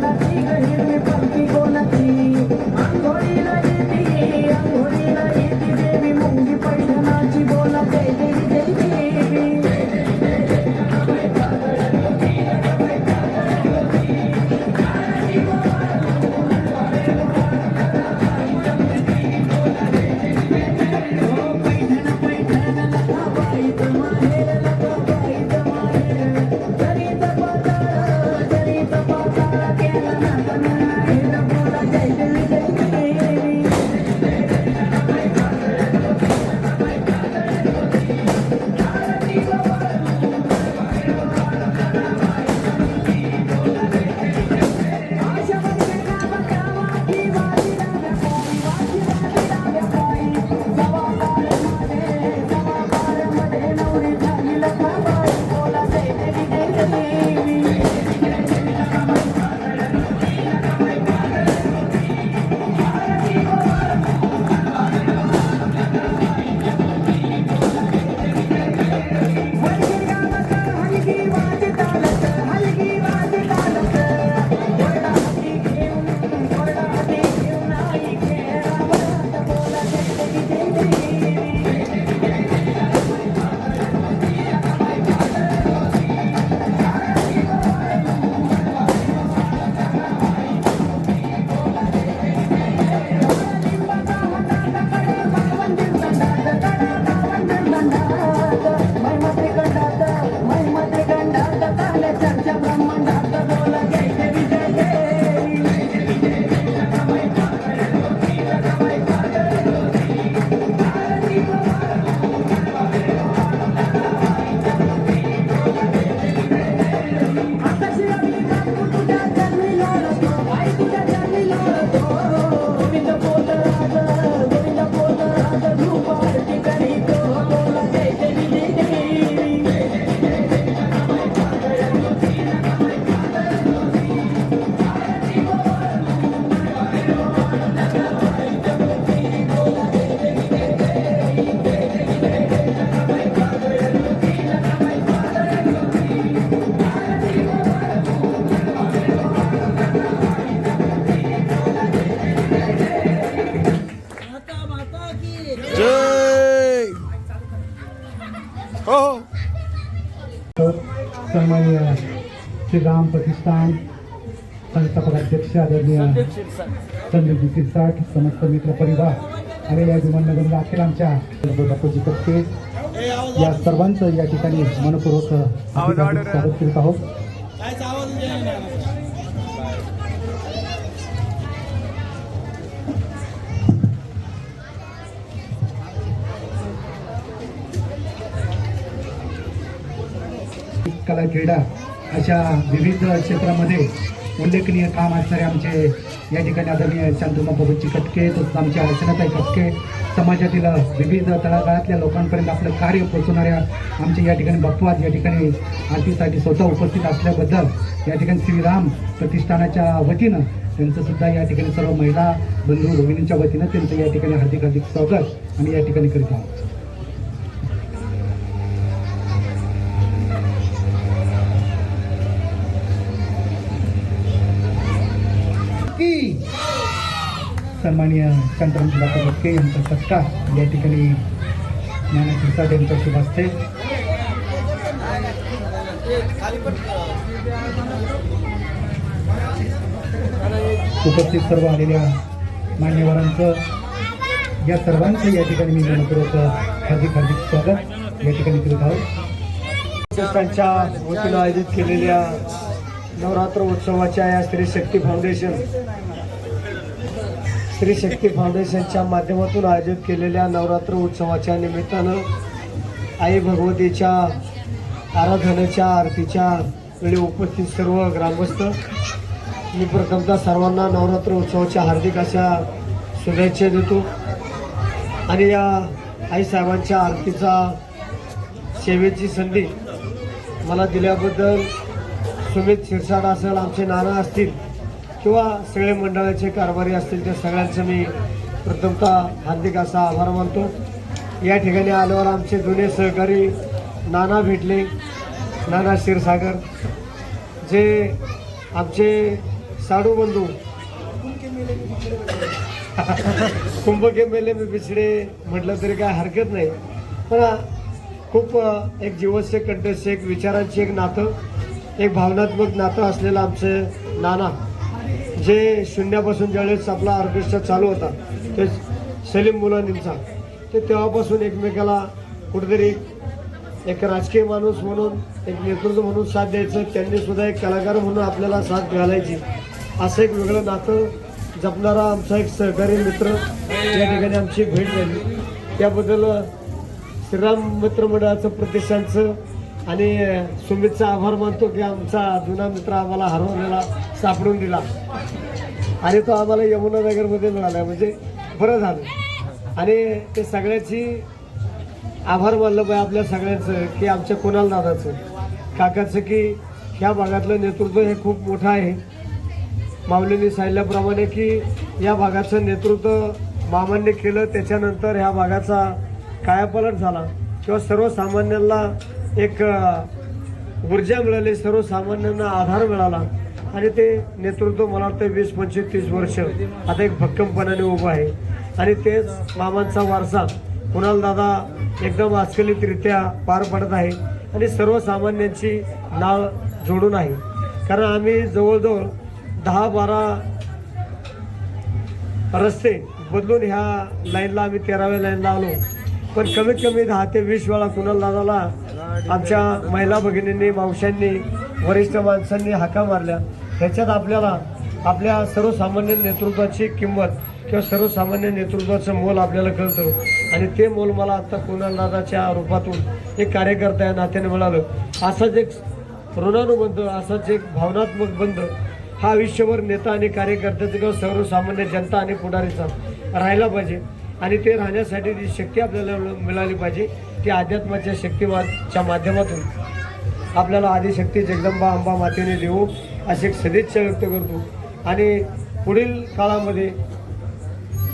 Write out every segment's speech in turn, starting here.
Thank you. हो. श्रीराम प्रतिष्ठान संस्थापक अध्यक्ष आदरणीय संदीप शिरसाट. समस्त मित्र परिवार आणि या विमाननगरला अखेर आमच्या बापूजी कप्पे या सर्वांचं या ठिकाणी मनपूर्वक स्वागत करीत आहोत. कला क्रीडा अशा विविध क्षेत्रामध्ये उल्लेखनीय काम असणारे आमचे या ठिकाणी आदरणीय शांतुमा बाबूची कटके तसंच आमच्या अर्चनाताई कटके समाजातील विविध तळागाळातल्या लोकांपर्यंत आपलं कार्य पोचवणाऱ्या आमचे या ठिकाणी बकवाद या ठिकाणी आरतीसाठी स्वतः उपस्थित असल्याबद्दल या ठिकाणी श्रीराम प्रतिष्ठानाच्या वतीनं त्यांचं सुद्धा या ठिकाणी सर्व महिला बंधू भगिनींच्या वतीनं त्यांचं या ठिकाणी हार्दिक हार्दिक स्वागत आणि या ठिकाणी करीत. आहोत की. सन्माननीय शांताराम सुधाकर लटके यांचा सत्कार. या ठिकाणी ज्ञाना शिरसाट यांच्या शुभ हस्ते. उपस्थित सर्व आलेल्या मान्यवरांचं या सर्वांचं या ठिकाणी मी मनपूर्वक हार्दिक हार्दिक स्वागत. या ठिकाणी करत आहोत संस्थांच्या वतीनं आयोजित केलेल्या नवरात्र उत्सवाच्या या स्त्री शक्ती फाउंडेशन स्त्री शक्ती फाउंडेशनच्या माध्यमातून आयोजित केलेल्या नवरात्र उत्सवाच्या निमित्तानं आई भगवतीच्या आराधनेच्या आरतीच्या वेळी उपस्थित सर्व ग्रामस्थ मी प्रथमतः सर्वांना नवरात्र उत्सवाच्या हार्दिक अशा शुभेच्छा देतो. आणि या आईसाहेबांच्या आरतीचा सेवेची संधी मला दिल्याबद्दल सुमित शिरसाट असेल आमचे नाना असतील किंवा सगळे मंडळाचे कारभारी असतील त्या सगळ्यांचं मी प्रथमतः हार्दिक असा आभार मानतो. या ठिकाणी आल्यावर आमचे जुने सहकारी नाना भेटले नाना क्षीरसागर जे आमचे साडू बंधू. कुंभके मेले मी बिछडे म्हटलं तरी काय हरकत नाही. पण खूप एक जीवस्य कंठस्य एक विचारांची एक नातं. एक भावनात्मक नातं असलेलं आमचं नाना जे शून्यापासून ज्यावेळेस आपला ऑर्केस्ट्रा चालू होता ते सलीम मुलांनींचा ते तेव्हापासून एकमेकाला कुठेतरी एक राजकीय माणूस म्हणून एक नेतृत्व म्हणून साथ द्यायचं त्यांनीसुद्धा एक कलाकार म्हणून आपल्याला साथ घालायची असं एक वेगळं नातं जपणारा आमचा एक सहकारी मित्र या ठिकाणी आमची भेट झाली. त्याबद्दल श्रीराम मित्रमंडळाचं प्रतिष्ठांचं प्रतिष्ठानचं आणि सुमितचा आभार मानतो की आमचा जुना मित्र आम्हाला हरवलेला सापडून दिला. आणि तो आम्हाला यमुनानगरमध्ये मिळाला म्हणजे बरं झालं. आणि ते सगळ्याची आभार मानलं पाहिजे आपल्या सगळ्यांचं की आमच्या कुणाल दादाचं काकाचं की ह्या भागातलं नेतृत्व हे खूप मोठं आहे. माऊलींनी सांगितल्याप्रमाणे की या भागाचं नेतृत्व मामांनी केलं त्याच्यानंतर ह्या भागाचा कायापालट झाला. किंवा सर्वसामान्यांना एक ऊर्जा मिळाली सर्वसामान्यांना आधार मिळाला आणि ते नेतृत्व मला वाटतं वीस पंचवीस तीस वर्ष आता एक भक्कमपणाने उभं आहे. आणि तेच मामांचा वारसा कुणाल दादा एकदम अस्खलितरित्या पार पडत आहे आणि सर्वसामान्यांची नाळ जोडून आहे. कारण आम्ही जवळजवळ दहा बारा रस्ते बदलून ह्या लाईनला आम्ही तेराव्या लाईनला आलो. पण कमीत कमी दहा ते वीस वेळा कुणाल दादाला आमच्या महिला भगिनींनी मावशांनी वरिष्ठ माणसांनी हाका मारल्या. ह्याच्यात आपल्याला आपल्या सर्वसामान्य नेतृत्वाची किंमत किंवा सर्वसामान्य नेतृत्वाचं मोल आपल्याला कळतं. आणि ते मोल मला आत्ता कुणाल रूपातून एक कार्यकर्ता या नात्याने मिळालं. असाच एक ऋणानुबंध असाच एक भावनात्मक बंध हा आयुष्यभर नेता आणि कार्यकर्त्याचा किंवा सर्वसामान्य जनता आणि पुढारीचा राहायला पाहिजे. आणि ते राहण्यासाठी जी शक्ती आपल्याला मिळाली पाहिजे ती अध्यात्माच्या शक्तिमाच्या माध्यमातून आपल्याला आदिशक्ती जगदंबा अंबा मातेने देऊ अशी एक सदिच्छा व्यक्त करतो. आणि पुढील काळामध्ये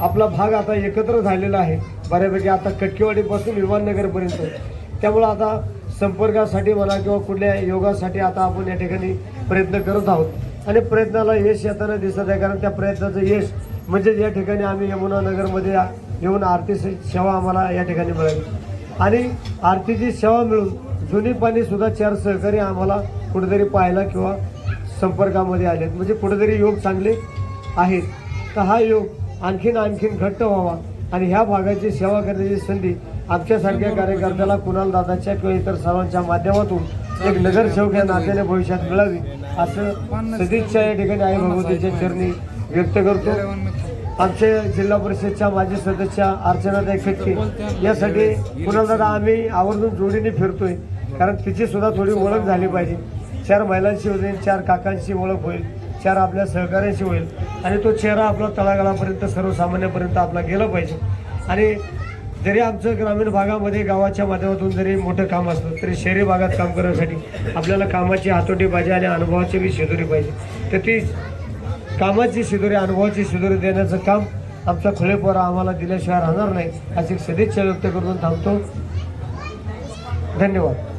आपला भाग आता एकत्र झालेला आहे. बऱ्यापैकी आता कटकेवाडीपासून विमाननगरपर्यंत. त्यामुळं आता संपर्कासाठी म्हणा किंवा कुठल्या योगासाठी आता आपण या ठिकाणी प्रयत्न करत आहोत. आणि प्रयत्नाला यश येताना दिसत आहे. कारण त्या प्रयत्नाचं यश म्हणजे या ठिकाणी आम्ही यमुनानगरमध्ये येऊन आरती सेवा आम्हाला या ठिकाणी मिळाली. आणि आरतीची सेवा मिळून जुनी पाणी सुद्धा चार सहकारी आम्हाला कुठेतरी पाहायला किंवा संपर्कामध्ये आलेत. म्हणजे कुठेतरी योग चांगले आहेत. तर हा योग आणखीन आणखीन घट्ट व्हावा आणि ह्या भागाची सेवा करण्याची संधी आमच्यासारख्या कार्यकर्त्याला कुणाल दादाच्या किंवा इतर सर्वांच्या माध्यमातून एक नगरसेवक या नात्याने भविष्यात मिळावी असं सदिच्छा या ठिकाणी आई भगवतीच्या चरणी व्यक्त करतो. आमचे जिल्हा परिषदच्या माजी सदस्य अर्चनाताई खटके यासाठी पुन्हा दादा आम्ही आवर्जून जोडीने फिरतोय. कारण तिची सुद्धा थोडी ओळख झाली पाहिजे. चार महिलांशी होईल चार काकांशी ओळख होईल चार आपल्या सहकार्यांशी होईल. आणि तो चेहरा आपला तळागाळापर्यंत सर्वसामान्यापर्यंत आपला गेला पाहिजे. आणि जरी आमचं ग्रामीण भागामध्ये गावाच्या माध्यमातून जरी मोठं काम असलं तरी शहरी भागात काम करण्यासाठी आपल्याला कामाची हातोटी पाहिजे आणि अनुभवाची बी शिदोरी पाहिजे. तर ती कामाची शिदोरी अनुभवाची शिदोरी देण्याचं काम आमचा खुलेपोरा आम्हाला दिल्याशिवाय राहणार नाही. अशी सदिच्छा व्यक्त करून थांबतो. धन्यवाद.